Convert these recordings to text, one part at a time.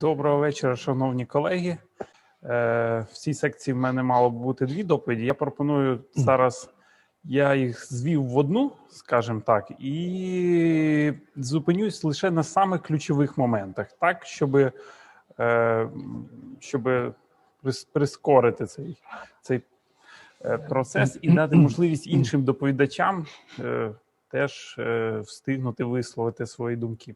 Доброго вечора, шановні колеги. Е, В цій секції в мене мало б бути дві доповіді. Я пропоную зараз, я їх звів в одну, скажімо так, і зупинюсь лише на самих ключових моментах, так, щоб, е, щоб прискорити цей, цей е, процес і дати можливість іншим доповідачам е, теж е, встигнути висловити свої думки.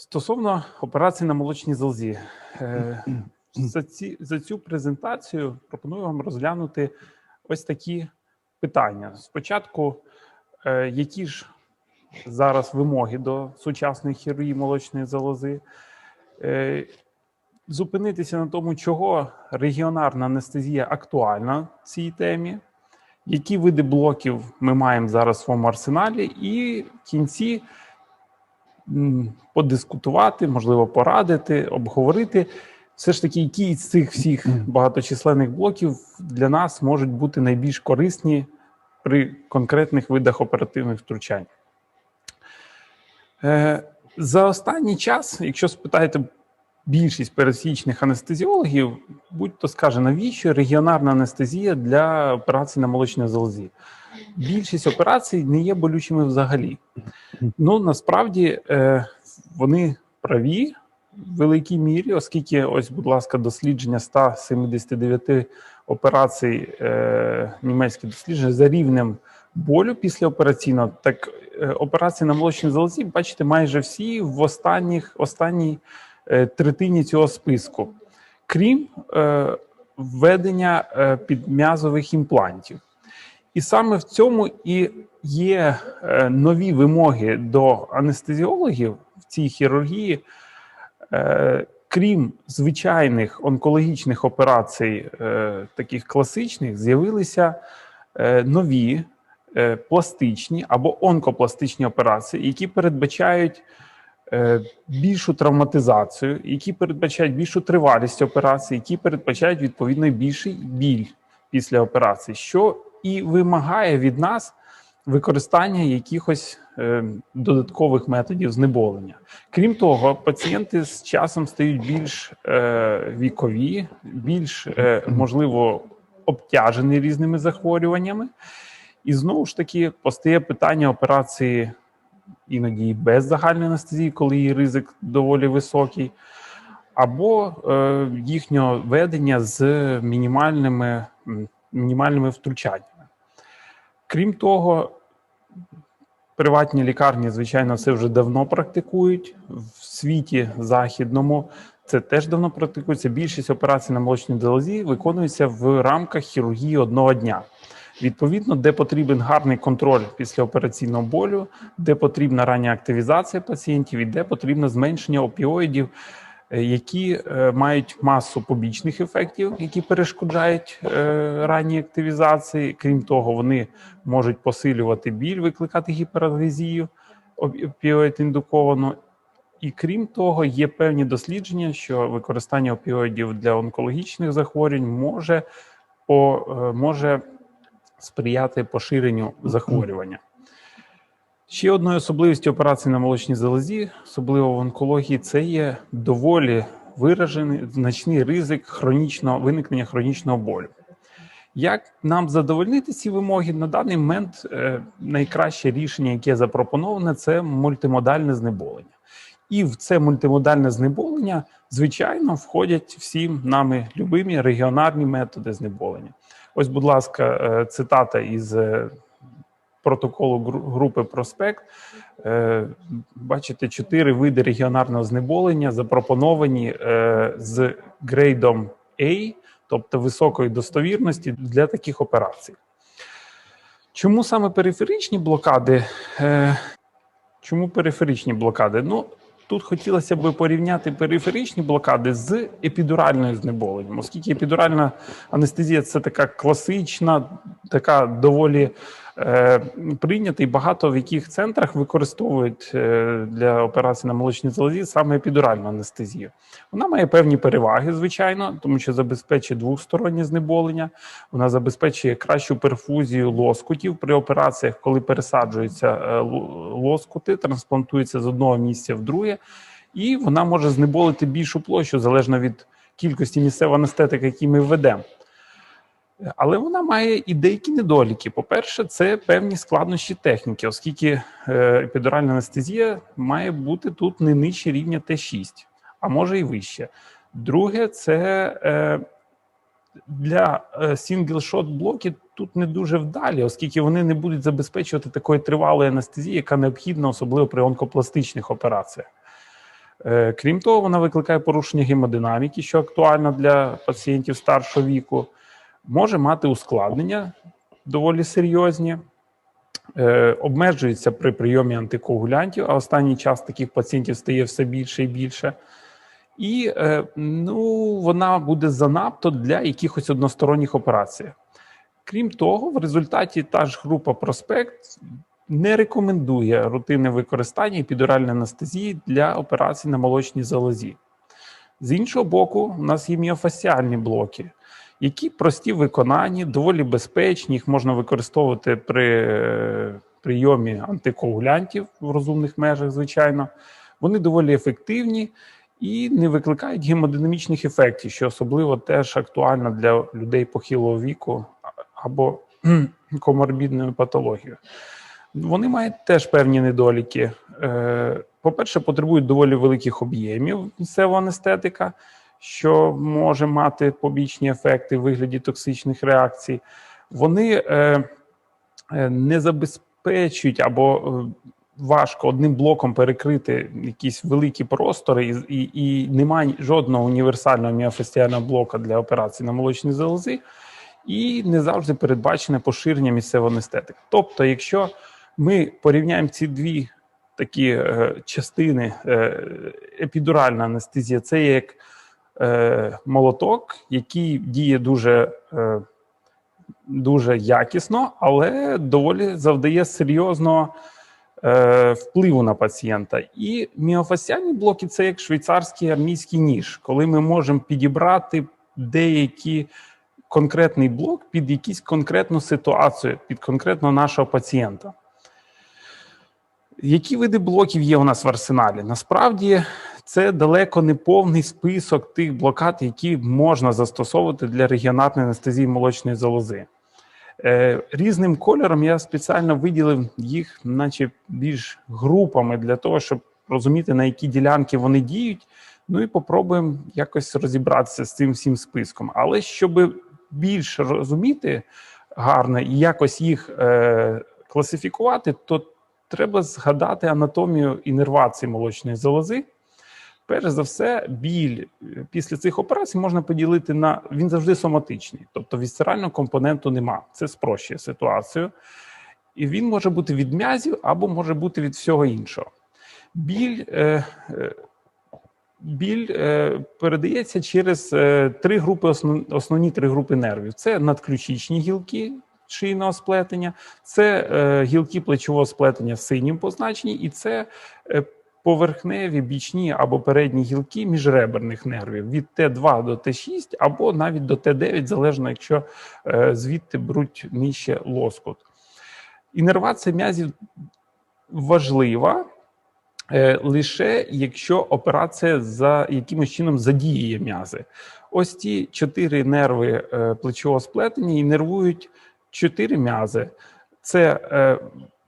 Стосовно операції на молочній залзі, е, за, ці, за цю презентацію пропоную вам розглянути ось такі питання. Спочатку, е, які ж зараз вимоги до сучасної хірургії молочної залози, е, зупинитися на тому, чого регіонарна анестезія актуальна в цій темі, які види блоків ми маємо зараз в своєму арсеналі, і в кінці подискутувати, можливо, порадити, обговорити. Все ж таки, які з цих всіх багаточисленних блоків для нас можуть бути найбільш корисні при конкретних видах оперативних втручань. Е, За останній час, якщо спитаєте більшість пересічних анестезіологів, будь-то скаже, навіщо регіонарна анестезія для операцій на молочній залозі? Більшість операцій не є болючими взагалі. Ну насправді е, вони праві в великій мірі, оскільки, ось, будь ласка, дослідження 179 операцій, е, німецьке дослідження за рівнем болю післяопераційного, так е, операції на молочній залозі, бачите, майже всі в останніх, останній третині цього списку, крім е, введення е, підм'язових імплантів. І саме в цьому і є е, нові вимоги до анестезіологів в цій хірургії, Е, крім звичайних онкологічних операцій, е, таких класичних, з'явилися е, нові е, пластичні або онкопластичні операції, які передбачають е, більшу травматизацію, які передбачають більшу тривалість операції, які передбачають відповідно більший біль після операції, що і вимагає від нас використання якихось е, додаткових методів знеболення. Крім того, пацієнти з часом стають більш е, вікові, більш е, можливо обтяжені різними захворюваннями. І знову ж таки постає питання операції іноді і без загальної анестезії, коли її ризик доволі високий, або е, їхнього ведення з мінімальними, мінімальними втручаннями. Крім того, приватні лікарні, звичайно, це вже давно практикують в світі західному. Це теж давно практикується. Більшість операцій на молочній залозі виконується в рамках хірургії одного дня. Відповідно, де потрібен гарний контроль післяопераційного болю, де потрібна рання активізація пацієнтів і де потрібно зменшення опіоїдів, е, які е, мають масу побічних ефектів, які перешкоджають е, ранній активізації. Крім того, вони можуть посилювати біль, викликати гіпералгезію опіоїд індуковану. І крім того, є певні дослідження, що використання опіоїдів для онкологічних захворювань може, по, може сприяти поширенню захворювання. Ще одною особливістю операції на молочній залозі, особливо в онкології, це є доволі виражений значний ризик хронічного виникнення хронічного болю. Як нам задовольнити ці вимоги на даний момент е, найкраще рішення, яке запропоноване, це мультимодальне знеболення. І в це мультимодальне знеболення, звичайно, входять всі нами любимі регіонарні методи знеболення. Ось, будь ласка, е, цитата із е, протоколу групи Проспект. Е, Бачите, чотири види регіонарного знеболення запропоновані з грейдом A, тобто високої достовірності для таких операцій. Чому саме периферичні блокади? Чому периферичні блокади? Ну, тут хотілося б порівняти периферичні блокади з епідуральною знеболенням, оскільки епідуральна анестезія це така класична, така доволі е, прийнята, і багато в яких центрах використовують е, для операцій на молочній залозі саме епідуральну анестезію. Вона має певні переваги, звичайно, тому що забезпечує двостороннє знеболення, вона забезпечує кращу перфузію лоскутів при операціях, коли пересаджуються е, лоскути, трансплантуються з одного місця в друге. і вона може знеболити більшу площу залежно від кількості місцевої анестетики, які ми введемо. Але вона має і деякі недоліки. По-перше, це певні складнощі техніки, оскільки е, епідуральна анестезія має бути тут не нижче рівня Т6, а може і вище. Друге, це е, для сінгл-шот блоків тут не дуже вдалі, оскільки вони не будуть забезпечувати такої тривалої анестезії, яка необхідна, особливо при онкопластичних операціях. Е, Крім того, вона викликає порушення гемодинаміки, що актуально для пацієнтів старшого віку, може мати ускладнення доволі серйозні, е, обмежується при прийомі антикоагулянтів, а останній час таких пацієнтів стає все більше і більше. І е, ну, вона буде занадто для якихось односторонніх операцій. Крім того, в результаті та ж група проспект не рекомендує рутинне використання епідуральної анестезії для операцій на молочній залозі. З іншого боку, у нас є міофасіальні блоки, які прості в виконанні, доволі безпечні, їх можна використовувати при е, прийомі антикоагулянтів в розумних межах, звичайно. Вони доволі ефективні і не викликають гемодинамічних ефектів, що особливо теж актуально для людей похилого віку або коморбідною патологією. Вони мають теж певні недоліки. Е, По-перше, потребують доволі великих об'ємів місцевого анестетика, що може мати побічні ефекти в вигляді токсичних реакцій. Вони е, е, не забезпечують або важко одним блоком перекрити якісь великі простори, і і, і немає жодного універсального міофастіального блока для операцій на молочній залози, і не завжди передбачене поширення місцевої анестетики. Тобто, якщо ми порівняємо ці дві такі е, частини, е, епідуральна анестезія це як е, молоток, який діє дуже е, дуже якісно, але доволі завдає серйозного е, впливу на пацієнта. І міофасіальні блоки це як швейцарський армійський ніж, коли ми можемо підібрати деякі конкретний блок під якусь конкретну ситуацію, під конкретно нашого пацієнта. Які види блоків є у нас в арсеналі? Насправді це далеко не повний список тих блокад, які можна застосовувати для регіонарної анестезії молочної залози. Е, різним кольором я спеціально виділив їх, наче більш групами, для того, щоб розуміти, на які ділянки вони діють. Ну і попробуємо якось розібратися з цим всім списком. Але щоб більш розуміти гарно і якось їх е, класифікувати, то треба згадати анатомію інервації молочної залози. Перш за все, біль е, після цих операцій можна поділити на він завжди соматичний, тобто вісцерального компоненту нема. Це спрощує ситуацію. І він може бути від м'язів або може бути від всього іншого. Біль е, е, біль е, передається через е, три групи, основ, основні три групи нервів: це надключичні гілки, шийного сплетення, це е, гілки плечового сплетення в синім позначенні, і це поверхневі бічні або передні гілки міжреберних нервів від Т2 до Т6, або навіть до Т9, залежно якщо е, звідти беруть нижче лоскут. Інервація м'язів важлива. Е, лише якщо операція за якимось чином задіює м'язи, ось ті чотири нерви е, плечового сплетення інервують чотири м'язи: це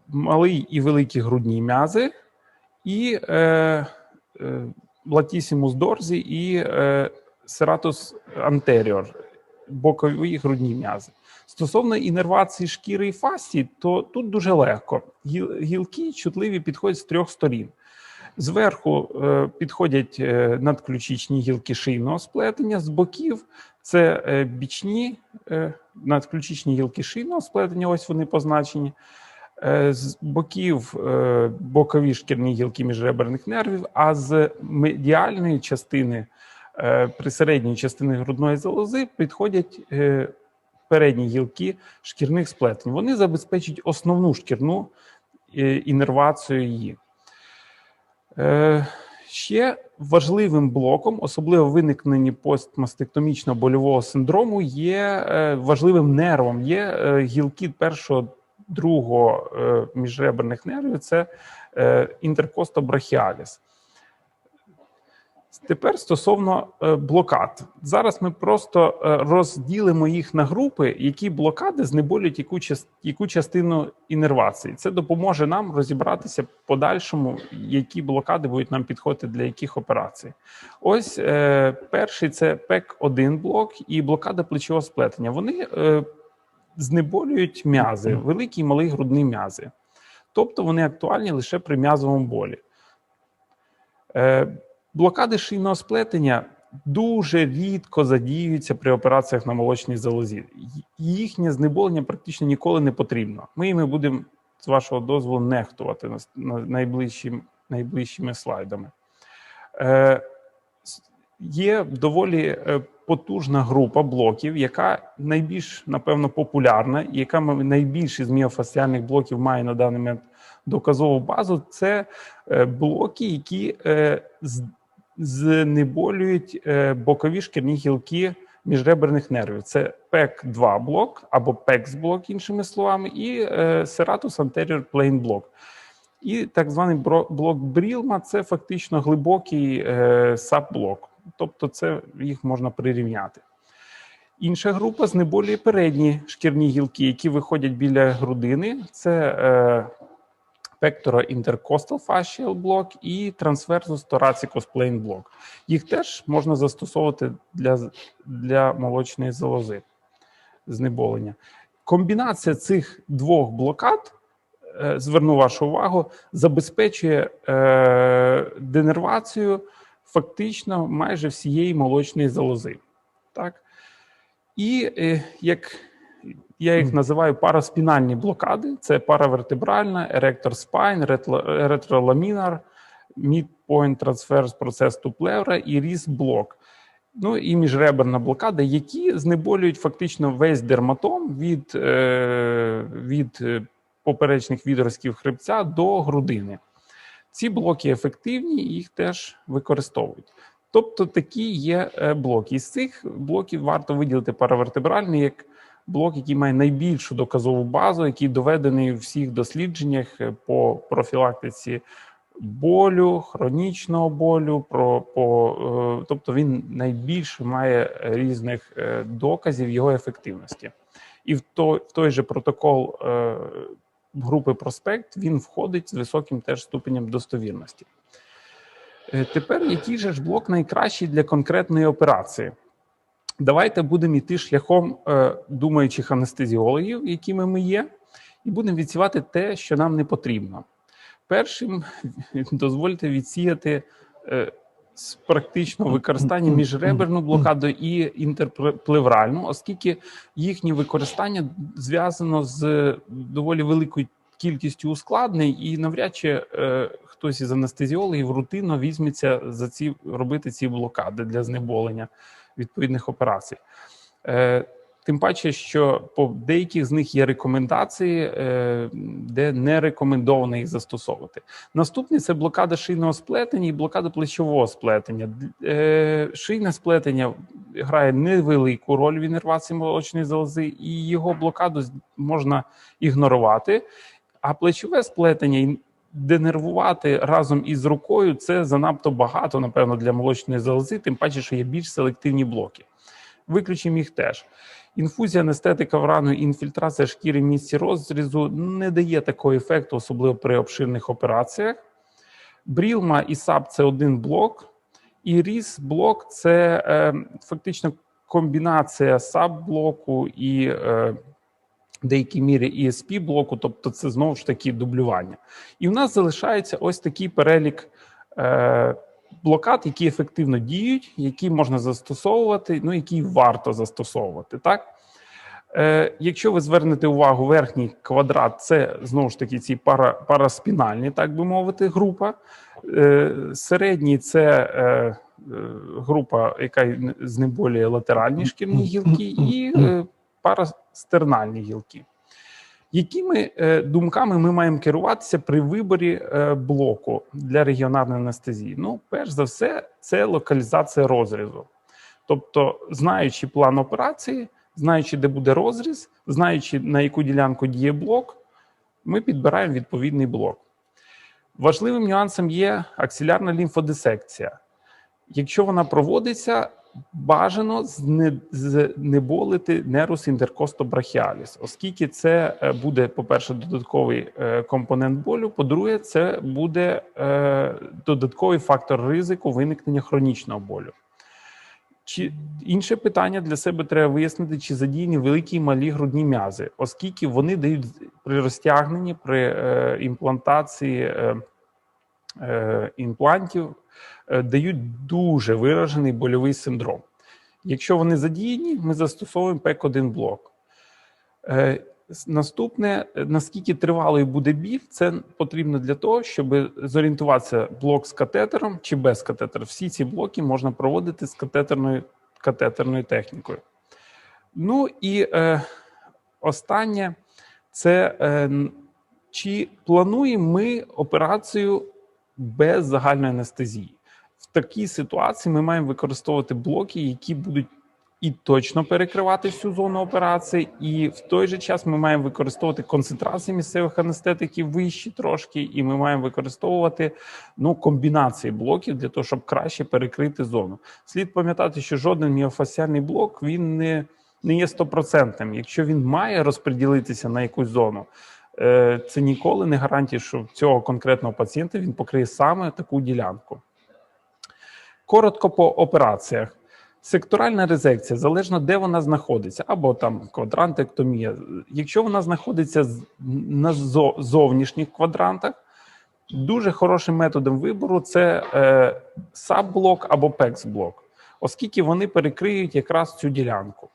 малий і великі грудні м'язи, і е, е, латісімус дорзі, і е, сератус антеріор, бокові грудні м'язи. Стосовно інервації шкіри і фасції, то тут дуже легко. Гілки чутливі підходять з трьох сторін. Зверху е, підходять е, надключичні гілки шийного сплетення, з боків це е, бічні е, надключичні гілки шийного сплетення, ось вони позначені. Е, з боків е, бокові шкірні гілки міжреберних нервів, а з медіальної частини е, присередньої частини грудної залози підходять передні гілки шкірних сплетень. Вони забезпечують основну шкірну інервацію її. Ще важливим блоком, особливо виникненні постмастектомічного больового синдрому, є важливим нервом. Є гілки першого другого міжреберних нервів це інтеркостобрахіаліс. Тепер стосовно е, блокад. Зараз ми просто е, розділимо їх на групи, які блокади знеболюють яку, яку частину інервації. Це допоможе нам розібратися подальшому, які блокади будуть нам підходити для яких операцій. Ось е, перший це ПЕК-1 блок і блокада плечового сплетення. Вони е, знеболюють м'язи, великі і малий грудні м'язи. Тобто вони актуальні лише при м'язовому болі. Е, блокади шийного сплетення дуже рідко задіюються при операціях на молочній залозі. Їхнє знеболення практично ніколи не потрібно. Ми їми будемо, з вашого дозволу, нехтувати на, на найближчим, найближчими слайдами. Е, є доволі е, потужна група блоків, яка найбільш, напевно, популярна, і яка найбільше з міофасціальних блоків має на даний момент доказову базу. Це е, блоки, які е, знеболюють е, бокові шкірні гілки міжреберних нервів. Це PEC-2 блок або PEX блок, іншими словами, і Serratus Anterior Plane блок. І так званий блок Брілма це фактично глибокий сабблок, тобто це їх можна прирівняти. Інша група знеболює передні шкірні гілки, які виходять біля грудини. Це е, Intercostal Fascial блок і Transversus Thoracicus Plane блок. Їх теж можна застосовувати для, для молочної залози знеболення. Комбінація цих двох блокад, е, зверну вашу увагу, забезпечує е, денервацію фактично майже всієї молочної залози. Так? І е, як я їх називаю параспінальні блокади: це паравертебральна, еректор спайн, ретроламінар, midpoint transverse process to pleura і різ блок. Ну і міжреберна блокада, які знеболюють фактично весь дерматом від, е, від е, поперечних відростків хребця до грудини. Ці блоки ефективні, їх теж використовують. Тобто такі є е, блоки. Із цих блоків варто виділити паравертебральний як блок, який має найбільшу доказову базу, який доведений у всіх дослідженнях е, по профілактиці болю, хронічного болю, про, по, е, тобто він найбільше має різних доказів його ефективності. І в той, в той же протокол групи Проспект він входить з високим теж ступенем достовірності. Е, Тепер який же ж блок найкращий для конкретної операції? Давайте будемо йти шляхом е, думаючих анестезіологів, якими ми є, і будемо відсівати те, що нам не потрібно. Першим дозвольте відсіяти е, з практичного використання міжреберну блокаду і інтерплевральну, оскільки їхнє використання зв'язано з доволі великою кількістю ускладнень, і навряд чи е, хтось із анестезіологів рутинно візьметься за ці робити ці блокади для знеболення відповідних операцій. Е, Тим паче, що по деяких з них є рекомендації, е, де не рекомендовано їх застосовувати. Наступний це блокада шийного сплетення і блокада плечового сплетення. Е, Шийне сплетення грає невелику роль в інервації молочної залози, і його блокаду можна ігнорувати. А плечове сплетення денервувати разом із рукою це занадто багато, напевно, для молочної залози, тим паче, що є більш селективні блоки. Виключимо їх теж. Інфузія анестетика в рану і інфільтрація шкіри в місці розрізу не дає такого ефекту, особливо при обширних операціях. Брілма і САП це один блок, і ріс блок це е, фактично комбінація САП блоку і е, в деякій мірі ESP блоку, тобто це знову ж таки дублювання. І в нас залишається ось такий перелік е, блокад, які ефективно діють, які можна застосовувати, ну які варто застосовувати. Так, е, якщо ви звернете увагу, верхній квадрат це знову ж таки ці пара, параспінальні, так би мовити, група. Е, середній це е, е, група, яка знеболює латеральні шкірні гілки, і е, парастернальні гілки. Якими е, думками ми маємо керуватися при виборі е, блоку для регіонарної анестезії? Ну, перш за все, це локалізація розрізу. Тобто, знаючи план операції, знаючи, де буде розріз, знаючи, на яку ділянку діє блок, ми підбираємо відповідний блок. Важливим нюансом є аксилярна лімфодисекція. Якщо вона проводиться, бажано знеболити нерус інтеркостобрахіаліс, оскільки це е, буде, по-перше, додатковий е, компонент болю. По-друге, це буде е, додатковий фактор ризику виникнення хронічного болю. Чи інше питання для себе треба вияснити, чи задіяні великі і малі грудні м'язи, оскільки вони дають при розтягненні, при імплантації імплантів, дають дуже виражений больовий синдром. Якщо вони задіяні, ми застосовуємо ПЕК-1 блок. Е, Наступне, е, наскільки тривалий буде біль, це потрібно для того, щоб зорієнтуватися блок з катетером чи без катетера. Всі ці блоки можна проводити з катетерною, катетерною технікою. Ну і е, останнє це е, чи плануємо ми операцію без загальної анестезії? В такій ситуації ми маємо використовувати блоки, які будуть і точно перекривати всю зону операції, і в той же час ми маємо використовувати концентрації місцевих анестетиків вищі трошки, і ми маємо використовувати ну, комбінації блоків для того, щоб краще перекрити зону. Слід пам'ятати, що жоден міофасціальний блок він не, не є стопроцентним. Якщо він має розподілитися на якусь зону, е, це ніколи не гарантія, що цього конкретного пацієнта він покриє саме таку ділянку. Коротко по операціях. Секторальна резекція залежно де вона знаходиться, або там квадрантектомія. Якщо вона знаходиться на зовнішніх квадрантах, дуже хорошим методом вибору це е, сабблок або пексблок, оскільки вони перекриють якраз цю ділянку.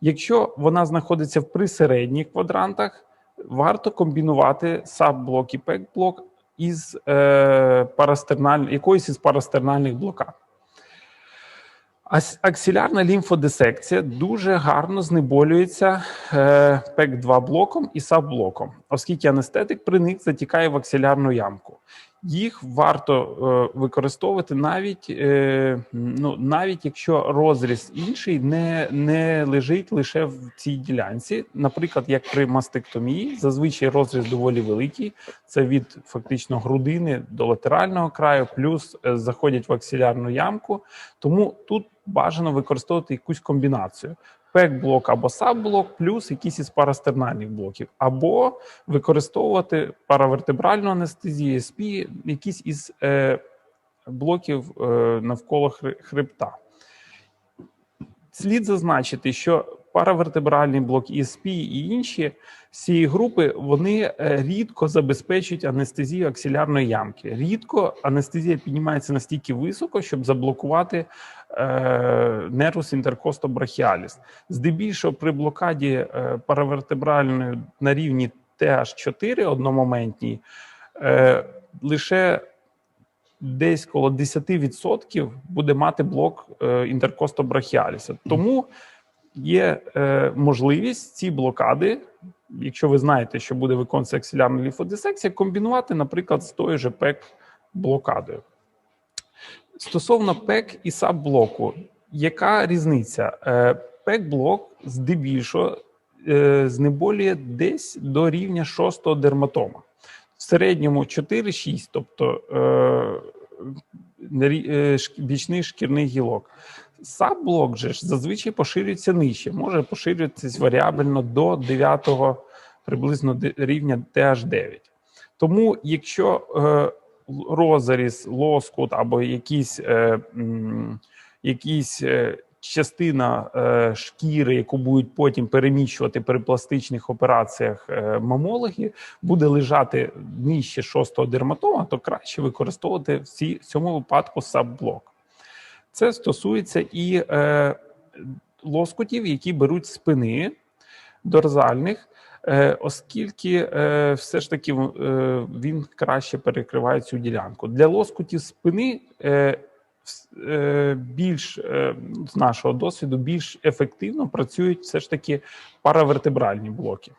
Якщо вона знаходиться в присередніх квадрантах, варто комбінувати сабблок і пекблок із е, парастерналь... якоюсь із парастернальних блокад. Аксілярна лімфодисекція дуже гарно знеболюється е, ПЕК-2 блоком і САБ-блоком, оскільки анестетик при них затікає в аксилярну ямку. Їх варто е, використовувати навіть, е, ну, навіть якщо розріз інший не, не лежить лише в цій ділянці. Наприклад, як при мастектомії, зазвичай розріз доволі великий. Це від фактично грудини до латерального краю, плюс заходять в аксилярну ямку. Тому тут бажано використовувати якусь комбінацію. Пек-блок або саб-блок, плюс якісь із парастернальних блоків, або використовувати паравертебральну анестезію, СП, якісь із е, блоків е, навколо хребта. Слід зазначити, що паравертебральний блок ІСП і інші з цієї групи вони е, рідко забезпечують анестезію аксилярної ямки. Рідко анестезія піднімається настільки високо, щоб заблокувати е, нервус інтеркостобрахіаліс. Здебільшого при блокаді е, паравертебральної на рівні TH4 одномоментній лише десь коло 10% буде мати блок інтеркостобрахіаліса. Тому є е, можливість ці блокади, якщо ви знаєте, що буде виконуватися аксилярна ліфодисекція, комбінувати, наприклад, з тою же ПЕК блокадою. Стосовно ПЕК і САБ-блоку, яка різниця? Е, ПЕК-блок здебільшого е, знеболює десь до рівня 6 дерматома. В середньому 4-6, тобто е, е, шк- Саб-блок же ж зазвичай поширюється нижче, може поширюватися варіабельно до 9 приблизно рівня TH9. Тому, якщо е, розріз, лоскут або якісь, е, якісь е, частина е, шкіри, яку будуть потім переміщувати при пластичних операціях е, мамологи, буде лежати нижче шостого дерматома, то краще використовувати в цьому випадку сабблок. Це стосується і е, лоскутів, які беруть спини дорзальних, е, оскільки е, все ж таки е, він краще перекриває цю ділянку. Для лоскутів спини більш з нашого досвіду більш ефективно працюють все ж таки паравертебральні блоки.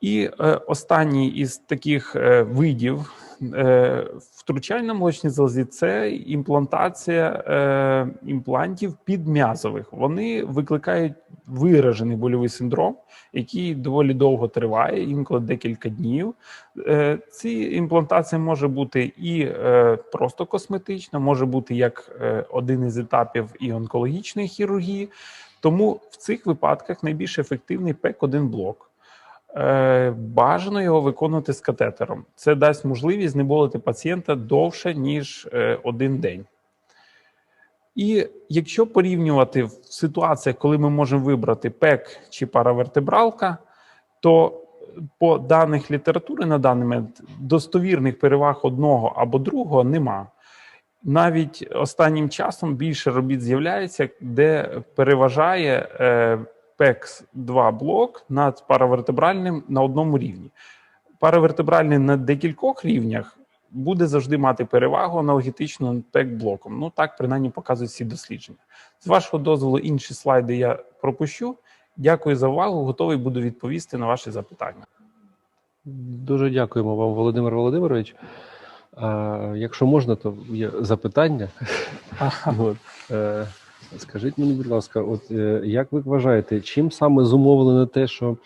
І останній із таких видів е, втручань на молочній залозі це імплантація е, імплантів підм'язових. Вони викликають виражений больовий синдром, який доволі довго триває, інколи декілька днів. Е, Ці імплантація може бути і просто косметична, може бути як один із етапів і онкологічної хірургії. Тому в цих випадках найбільш ефективний ПЕК-1 блок. Е, Бажано його виконувати з катетером. Це дасть можливість знеболити пацієнта довше, ніж е, один день. І якщо порівнювати в ситуаціях, коли ми можемо вибрати ПЕК чи паравертебралка, то по даних літератури на даний момент достовірних переваг одного або другого нема. Навіть останнім часом більше робіт з'являється, де переважає е, PEX 2 блок над паравертебральним на одному рівні. Паравертебральний на декількох рівнях буде завжди мати перевагу аналогетично PEC блоком. Ну так принаймні показують всі дослідження. З вашого дозволу, інші слайди я пропущу. Дякую за увагу. Готовий буду відповісти на ваші запитання. Дуже дякуємо вам, Володимир Володимирович. А, якщо можна, то є запитання. Скажіть мені, будь ласка, от е, як ви вважаєте, чим саме зумовлено те, що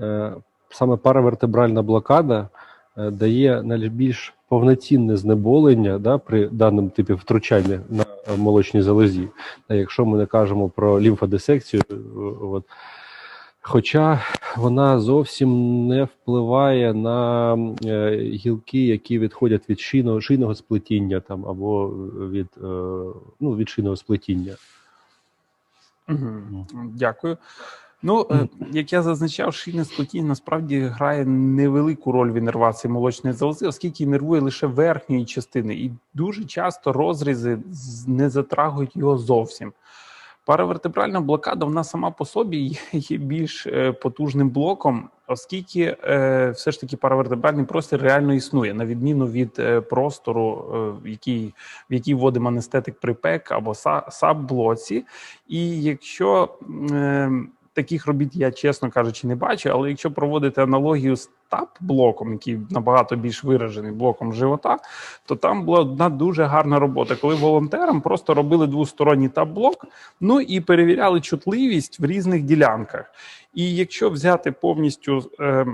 е, саме паравертебральна блокада е, дає найбільш повноцінне знеболення да, при даному типі втручання на молочній залозі? Та якщо ми не кажемо про лімфодисекцію, е, от, Хоча вона зовсім не впливає на е, гілки, які відходять від шийного, шийного сплетіння там або від, е, ну, від шийного сплетіння. Мгм. Дякую. Ну, е, як я зазначав, шийне сплетіння насправді грає невелику роль в інервації молочної залози, оскільки нервує лише верхньої частини, і дуже часто розрізи не затрагують його зовсім. Паравертебральна блокада вона сама по собі є, більш е, потужним блоком, оскільки е, все ж таки паравертебральний простір реально існує, на відміну від е, простору, в який, в який вводимо анестетик при ПЕК або са- САП-блоці. І якщо таких робіт я, чесно кажучи, не бачу, але якщо проводити аналогію з ТАП-блоком, який набагато більш виражений блоком живота, то там була одна дуже гарна робота, коли волонтерам просто робили двосторонній ТАП-блок, ну і перевіряли чутливість в різних ділянках. І якщо взяти повністю е,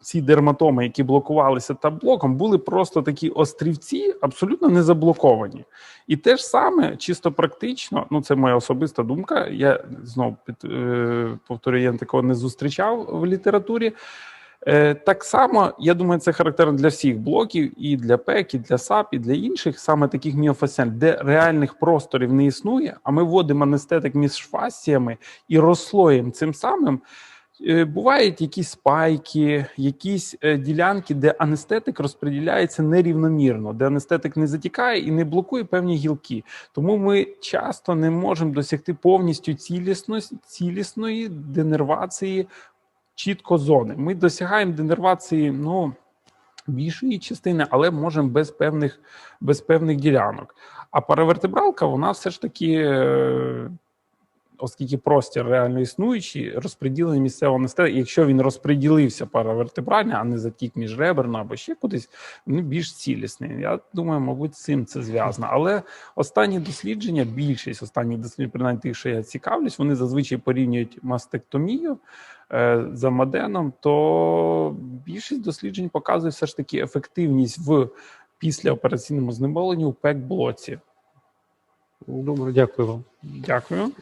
ці дерматоми, які блокувалися ТАП-блоком, були просто такі острівці, абсолютно не заблоковані. І те ж саме, чисто практично, ну це моя особиста думка. Я знову під, е, повторюю, я такого не зустрічав в літературі. Е, так само, я думаю, це характерно для всіх блоків, і для ПЕК, і для САП, і для інших, саме таких міофасціальних, де реальних просторів не існує, а ми вводимо анестетик між фасціями і розслоїмо цим самим. Е, Бувають якісь спайки, якісь е, ділянки, де анестетик розподіляється нерівномірно, де анестетик не затікає і не блокує певні гілки. Тому ми часто не можемо досягти повністю цілісності, цілісної денервації чітко зони. Ми досягаємо денервації ну, більшої частини, але можемо без певних, без певних ділянок. А паравертебралка, вона все ж таки. Оскільки простір реально існуючий, розподілений місцевого анестетика, якщо він розподілився паравертебрально, а не затік між реберно або ще кудись, він більш цілісний. Я думаю, мабуть, з цим це зв'язано. Але останні дослідження, більшість останніх досліджень, принаймні тих, що я цікавлюсь, вони зазвичай порівнюють мастектомію е, за моденом, то більшість досліджень показує все ж таки ефективність в післяопераційному знеболенні у ПЕК-блоці. Добре, дякую вам. Дякую.